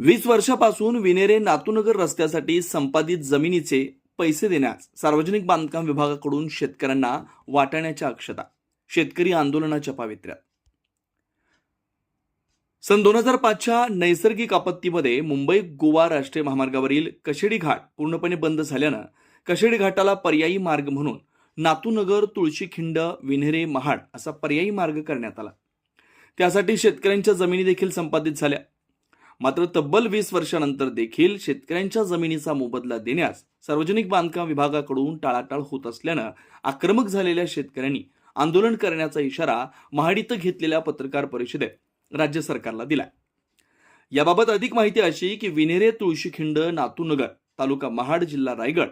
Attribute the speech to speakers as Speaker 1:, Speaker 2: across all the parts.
Speaker 1: वीस वर्षापासून विनेरे नातूनगर रस्त्यासाठी संपादित जमिनीचे पैसे देण्यास सार्वजनिक बांधकाम विभागाकडून शेतकऱ्यांना वाटण्याच्या अक्षता शेतकरी आंदोलनाच्या पावित्र्यात. सन दोन हजार पाचच्या नैसर्गिक आपत्तीमध्ये मुंबई गोवा राष्ट्रीय महामार्गावरील कशेडी घाट पूर्णपणे बंद झाल्यानं कशेडी घाटाला पर्यायी मार्ग म्हणून नातूनगर तुळशीखिंड विन्हेरे महाड असा पर्यायी मार्ग करण्यात आला. त्यासाठी शेतकऱ्यांच्या जमिनी देखील संपादित झाल्या. मात्र तब्बल वीस वर्षानंतर देखील शेतकऱ्यांच्या जमिनीचा मोबदला देण्यास सार्वजनिक बांधकाम विभागाकडून टाळाटाळ होत असल्यानं आक्रमक झालेल्या शेतकऱ्यांनी आंदोलन करण्याचा इशारा महाडीत घेतलेल्या पत्रकार परिषदेत राज्य सरकारला दिला याबाबत अधिक माहिती अशी की विनेरे तुळशीखिंड नातूनगर तालुका महाड जिल्हा रायगड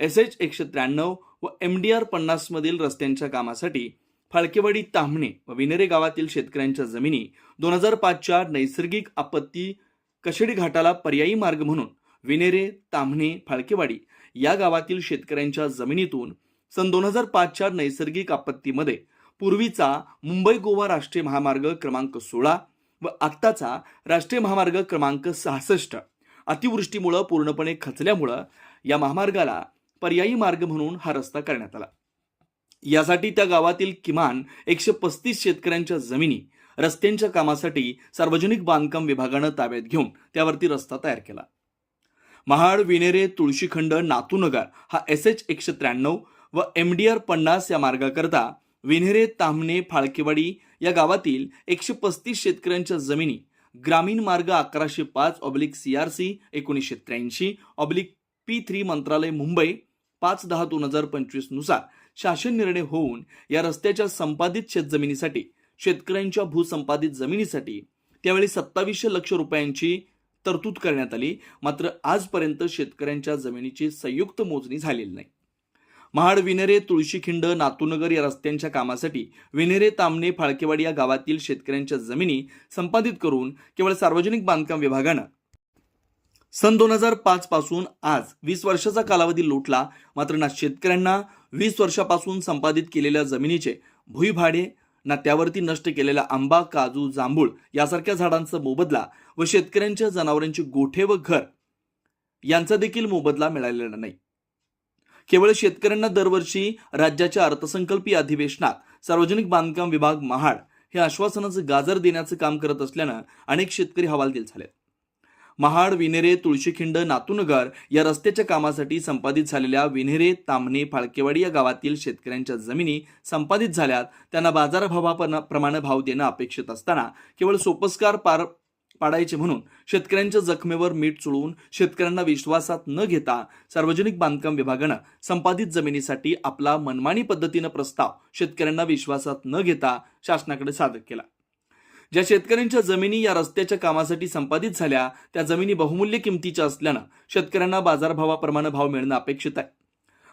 Speaker 1: एस एच एकशे त्र्याण्णव व एम डी आर पन्नास मधील रस्त्यांच्या कामासाठी फाळकेवाडी तांबणे व विनेरे गावातील शेतकऱ्यांच्या जमिनी दोन हजार पाचच्या नैसर्गिक आपत्ती कशेडी घाटाला पर्यायी मार्ग म्हणून विनेरे ताम्हणे फाळकेवाडी या गावातील शेतकऱ्यांच्या जमिनीतून सन दोन हजार पाचच्या नैसर्गिक आपत्तीमध्ये पूर्वीचा मुंबई गोवा राष्ट्रीय महामार्ग क्रमांक सोळा व आत्ताचा राष्ट्रीय महामार्ग क्रमांक सहासष्ट. अतिवृष्टीमुळं पूर्णपणे खचल्यामुळं या महामार्गाला पर्यायी मार्ग म्हणून हा रस्ता करण्यात आला. यासाठी त्या गावातील किमान एकशे पस्तीस शेतकऱ्यांच्या जमिनी रस्त्यांच्या कामासाठी सार्वजनिक बांधकाम विभागानं ताब्यात घेऊन त्यावरती रस्ता तयार केला. महाड विनेरे तुळशीखंड नातूनगर हा एस एच एकशे त्र्याण्णव व एम डी आर पन्नास या मार्गाकरता विन्हेरे तामणे फाळकेवाडी या गावातील एकशे पस्तीस शेतकऱ्यांच्या जमिनी ग्रामीण मार्ग अकराशे पाच ऑब्लिक सी आर सी एकोणीसशे त्र्याऐंशी ऑब्लिक पी थ्री मंत्रालय मुंबई पाच दहा दोन हजार पंचवीसनुसार शासन निर्णय होऊन या रस्त्याच्या संपादित शेतजमिनीसाठी शेतकऱ्यांच्या भूसंपादित जमिनीसाठी त्यावेळी सत्तावीसशे लक्ष रुपयांची तरतूद करण्यात आली. मात्र आजपर्यंत शेतकऱ्यांच्या जमिनीची संयुक्त मोजणी झालेली नाही. महाड विनेरे तुळशीखिंड नातूनगर या रस्त्यांच्या कामासाठी विनेरे तामणे फाळकेवाडी या गावातील शेतकऱ्यांच्या जमिनी संपादित करून केवळ सार्वजनिक बांधकाम विभागानं सन दोन हजार पाच पासून आज वीस वर्षाचा कालावधी लोटला. मात्र ना शेतकऱ्यांना वीस वर्षापासून संपादित केलेल्या जमिनीचे भुईभाडे ना त्यावरती नष्ट केलेला आंबा काजू जांभूळ यासारख्या झाडांचा मोबदला व शेतकऱ्यांच्या जनावरांची गोठे व घर यांचा देखील मोबदला मिळालेला नाही. केवळ शेतकऱ्यांना दरवर्षी राज्याच्या अर्थसंकल्पीय अधिवेशनात सार्वजनिक बांधकाम विभाग महाड हे आश्वासनाचं गाजर देण्याचं काम करत असल्यानं अनेक शेतकरी हवालदिल झाले महाड विनेरे तुळशीखिंड नातूनगर या रस्त्याच्या कामासाठी संपादित झालेल्या विनेरे तामणे फाळकेवाडी या गावातील शेतकऱ्यांच्या जमिनी संपादित झाल्यात. त्यांना बाजारभावाप्रमाणे भाव देणं अपेक्षित असताना केवळ सोपस्कार पार पाडायचे म्हणून शेतकऱ्यांच्या जखमेवर मीठ चुळवून शेतकऱ्यांना विश्वासात न घेता सार्वजनिक बांधकाम विभागानं संपादित जमिनीसाठी आपला मनमानी पद्धतीनं प्रस्ताव शेतकऱ्यांना विश्वासात न घेता शासनाकडे सादर केला. ज्या शेतकऱ्यांच्या जमिनी या रस्त्याच्या कामासाठी संपादित झाल्या त्या जमिनी बहुमूल्य किमतीच्या असल्यानं शेतकऱ्यांना बाजारभावाप्रमाणे भाव मिळणं अपेक्षित आहे.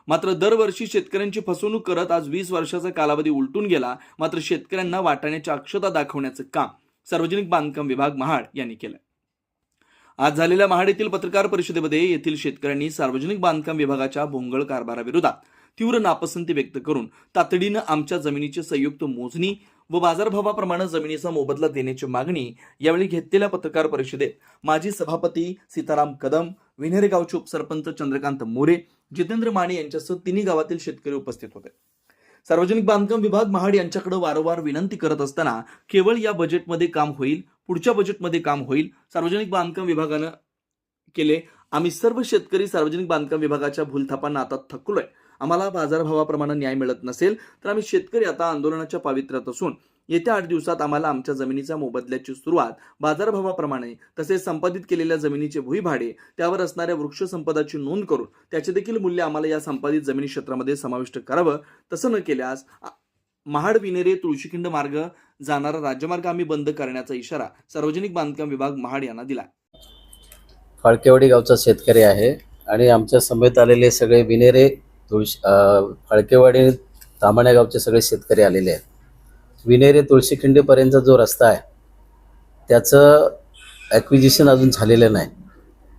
Speaker 1: मात्र दरवर्षी शेतकऱ्यांची फसवणूक करत आज वीस वर्षाचा कालावधी उलटून गेला मात्र शेतकऱ्यांना वाटाण्याच्या अक्षता दाखवण्याचं काम सार्वजनिक बांधकाम विभाग महाड यांनी केलं आज झालेल्या महाड येथील पत्रकार परिषदेमध्ये येथील शेतकऱ्यांनी सार्वजनिक बांधकाम विभागाच्या भोंगळ कारभाराविरोधात तीव्र नापसंती व्यक्त करून तातडीनं आमच्या जमिनीची संयुक्त मोजणी व बाजारभावाप्रमाणे जमिनीचा मोबदला देण्याची मागणी यावेळी घेतलेल्या पत्रकार परिषदेत माजी सभापती सीताराम कदम विन्हेरे गावचे उपसरपंच चंद्रकांत मोरे जितेंद्र माने यांच्यासह तिन्ही गावातील शेतकरी उपस्थित होते. सार्वजनिक बांधकाम विभाग महाड यांच्याकडे वारंवार विनंती करत असताना केवळ या बजेटमध्ये काम होईल पुढच्या बजेटमध्ये काम होईल सार्वजनिक बांधकाम विभागानं केले. आम्ही सर्व शेतकरी सार्वजनिक बांधकाम विभागाच्या भूलथापांना आता थकलोय. आम्हाला बाजारभावाप्रमाणे न्याय मिळत नसेल तर आम्ही शेतकरी आता आंदोलनाच्या पावित्र्यात असून येत्या आठ दिवसात आम्हाला आमच्या जमिनीच्या मोबदल्याची सुरुवात बाजारभावाप्रमाणे तसेच संपादित केलेल्या जमिनीचे भुईभाडे त्यावर असणाऱ्या वृक्ष संपदाची नोंद करून त्याचे देखील मूल्य आम्हाला या संपादित जमिनी क्षेत्रामध्ये समाविष्ट करावं. तसं न केल्यास महाड विनेरे तुळशीखिंड मार्ग जाणारा राज्यमार्ग आम्ही बंद करण्याचा इशारा सार्वजनिक बांधकाम विभाग महाड यांना दिला.
Speaker 2: फाळकेवाडी गावचा शेतकरी आहे आणि आमच्या समेत आलेले सगळे विनेरे तुळशी फळकेवाडी फाळकेवाडी तामाण्या गावचे सगळे शेतकरी आलेले आहेत. विनेरे तुळशीखिंडीपर्यंतचा जो रस्ता आहे त्याचं ॲक्विजिशन अजून झालेलं नाही.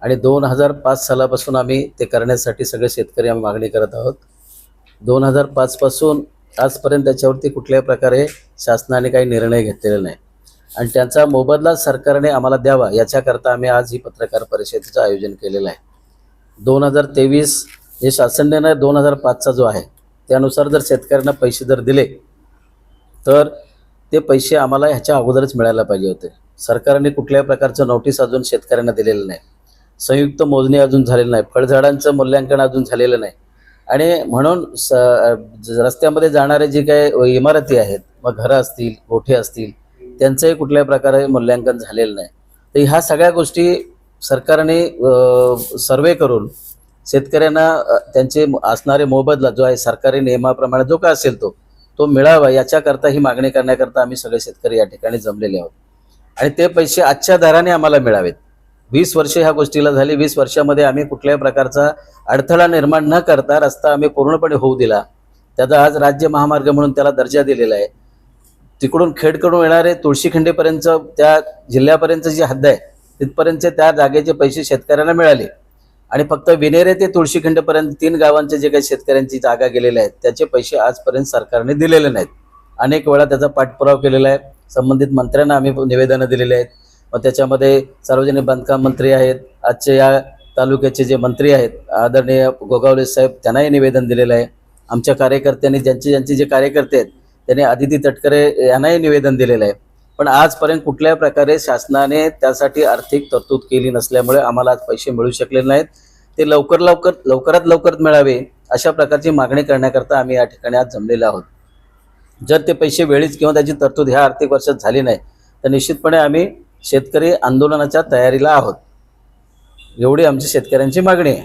Speaker 2: आणि दोन हजार पाच सालापासून आम्ही ते करण्यासाठी सगळे शेतकरी आम्ही मागणी करत आहोत. दोन हजार पाचपासून आजपर्यंत त्याच्यावरती कुठल्याही प्रकारे शासनाने काही निर्णय घेतलेला नाही. आणि त्यांचा मोबदला सरकारने आम्हाला द्यावा याच्याकरता आम्ही आज ही पत्रकार परिषदेचं आयोजन केलेलं आहे. दोन हजार तेवीस जे शासन निर्णय दोन हजार पाचचा जो आहे त्यानुसार जर शेतकऱ्यांना पैसे जर दिले तर ते पैसे आम्हाला ह्याच्या अगोदरच मिळायला पाहिजे होते. सरकारने कुठल्याही प्रकारचं नोटीस अजून शेतकऱ्यांना दिलेलं नाही. संयुक्त मोजणी अजून झालेलं नाही. फळझाडांचं मूल्यांकन अजून झालेलं नाही. आणि म्हणून स ज- रस्त्यामध्ये जाणारे जे काही इमारती आहेत मग घरं असतील गोठे असतील त्यांचंही कुठल्याही प्रकारे मूल्यांकन झालेलं नाही. तर ह्या सगळ्या गोष्टी सरकारने सर्वे करून शेतकऱ्यांना त्यांचे असणारे मोबदला जो आहे सरकारी नियमाप्रमाणे जो काय असेल तो तो मिळावा याच्याकरता ही मागणी करण्याकरता आम्ही सगळे शेतकरी या ठिकाणी जमलेले आहोत. आणि ते पैसे आजच्या दराने आम्हाला मिळावेत. वीस वर्ष ह्या गोष्टीला झाली वीस वर्षामध्ये आम्ही कुठल्याही प्रकारचा अडथळा निर्माण न करता रस्ता आम्ही पूर्णपणे होऊ दिला. त्याचा आज राज्य महामार्ग म्हणून त्याला दर्जा दिलेला आहे. तिकडून खेडकडून येणारे तुळशीखिंडीपर्यंत त्या जिल्ह्यापर्यंत जी हद्द आहे तिथपर्यंतचे त्या जागेचे पैसे शेतकऱ्यांना मिळाले. आणि फक्त विनेरे ते तुळशीखंडपर्यंत तीन गावांचे जे काही शेतकऱ्यांची जागा गेलेल्या आहेत त्याचे पैसे आजपर्यंत सरकारने दिलेले नाहीत. अनेक वेळा त्याचा पाठपुरावा केलेला आहे. संबंधित मंत्र्यांना आम्ही निवेदनं दिलेली आहेत. मग त्याच्यामध्ये सार्वजनिक बांधकाम मंत्री आहेत. आजचे या तालुक्याचे जे मंत्री आहेत आदरणीय गोगावले साहेब त्यांनाही निवेदन दिलेलं आहे. आमच्या कार्यकर्त्यांनी ज्यांचे ज्यांचे जे कार्यकर्ते आहेत त्यांनी आदिती तटकरे यांनाही निवेदन दिलेलं आहे. पण आजपर्यंत कुठल्याही प्रकारे शासनाने त्यासाठी आर्थिक तरतूद केली नसल्यामुळे आम्हाला आज पैसे मिळू शकले नाहीत. ते लवकर लवकर लवकरात लवकर मिळावे अशा प्रकारची मागणी करण्याकरता आम्ही या ठिकाणी आज जमलेलो आहोत. जर ते पैसे वेळीच किंवा त्याची तरतूद ह्या आर्थिक वर्षात झाली नाही तर निश्चितपणे आम्ही शेतकरी आंदोलनाच्या तयारीला आहोत. एवढी आमची शेतकऱ्यांची मागणी आहे.